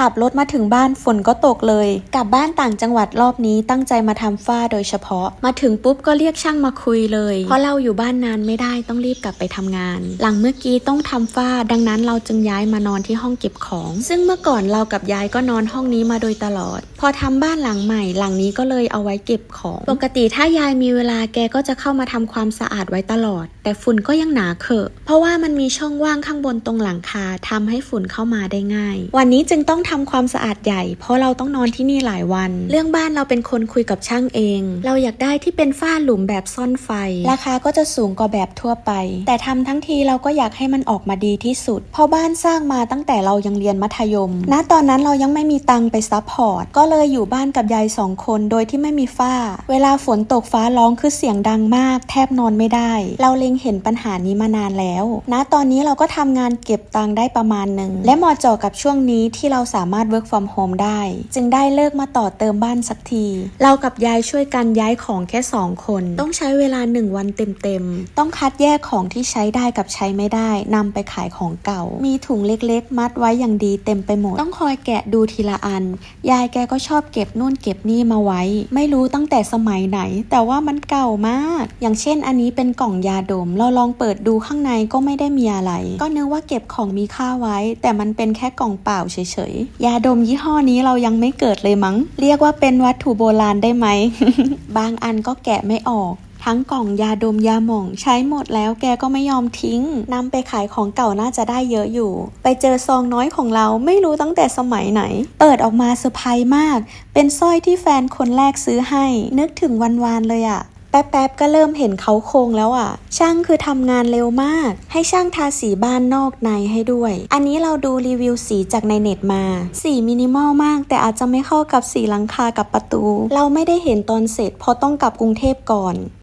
ขับรถมาถึงบ้านฝนก็ตกเลย กลับบ้านต่างจังหวัดรอบนี้ตั้งใจมาทำฝ้าโดยเฉพาะ มาถึงปุ๊บก็เรียกช่างมาคุยเลย เพราะเราอยู่บ้านนานไม่ได้ต้องรีบกลับไปทำงาน หลังเมื่อกี้ต้องทำฝ้า ดังนั้นเราจึงย้ายมานอนที่ห้องเก็บของ ซึ่งเมื่อก่อนเรากับยายก็นอนห้องนี้มาโดยตลอด พอทำบ้านหลังใหม่ หลังนี้ก็เลยเอาไว้เก็บของ ปกติถ้ายายมีเวลาแกก็จะเข้ามาทำความสะอาดไว้ตลอด แต่ฝุ่นก็ยังหนาเขอะ เพราะว่ามันมีช่องว่างข้างบนตรงหลังคาทำให้ฝุ่นเข้ามาได้ง่าย วันนี้จึงต้องทำความสะอาดใหญ่ เพราะเราต้องนอนที่นี่หลายวัน เรื่องบ้านเราเป็นคนคุยกับช่างเอง เราอยากได้ที่เป็นฝ้าหลุมแบบซ่อนไฟ ราคาก็จะสูงกว่าแบบทั่วไป แต่ทำทั้งทีเราก็อยากให้มันออกมาดีที่สุด เพราะบ้านสร้างมาตั้งแต่เรายังเรียนมัธยม ณ ตอนนั้นเรายังไม่มีตังไปซัพพอร์ต ก็เลยอยู่บ้านกับยายสองคนโดยที่ไม่มีฝ้า เวลาฝนตกฟ้าร้องคือเสียงดังมาก แทบนอนไม่ได้ เราเล็งเห็นปัญหานี้มานานแล้ว ณ ตอนนี้เราก็ทำงานเก็บตังได้ประมาณหนึ่ง และเหมาะเจาะกับช่วงนี้ที่เราสามารถ work from home ได้ จึงได้เลิกมาต่อเติมบ้านสักที เรากับยายช่วยกันย้ายของแค่สองคน ต้องใช้เวลาหนึ่งวันเต็มๆ ต้องคัดแยกของที่ใช้ได้กับใช้ไม่ได้นำไปขายของเก่า มีถุงเล็กๆ มัดไว้อย่างดีเต็มไปหมด ต้องคอยแกะดูทีละอัน ยายแกก็ชอบเก็บนู่นเก็บนี่มาไว้ ไม่รู้ตั้งแต่สมัยไหน แต่ว่ามันเก่ามาก อย่างเช่น อันนี้เป็นกล่องยาดม เราลองเปิดดูข้างในก็ไม่ได้มีอะไร ก็นึกว่าเก็บของมีค่าไว้ แต่มันเป็นแค่กล่องเปล่าเฉยๆยาดมยี่ห้อนี้เรายังไม่เกิดเลยมั้ง เรียกว่าเป็นวัตถุโบราณได้ไหม บางอันก็แกะไม่ออกทั้งกล่องยาดมยาหม่อง ใช้หมดแล้วแกก็ไม่ยอมทิ้งนำไปขายของเก่าน่าจะได้เยอะอยู่ ไปเจอซองน้อยของเราไม่รู้ตั้งแต่สมัยไหน เปิดออกมาเซอร์ไพรส์มาก เป็นสร้อยที่แฟนคนแรกซื้อให้ นึกถึงวันวานเลยอะ แป๊บๆก็เริ่มเห็นเขาโครงแล้วอะช่างคือทำงานเร็วมาก ให้ช่างทาสีบ้านนอกในให้ด้วย อันนี้เราดูรีวิวสีจากในเน็ตมา สีมินิมอลมาก แต่อาจจะไม่เข้ากับสีหลังคากับประตู เราไม่ได้เห็นตอนเสร็จเพราะต้องกลับกรุงเทพก่อน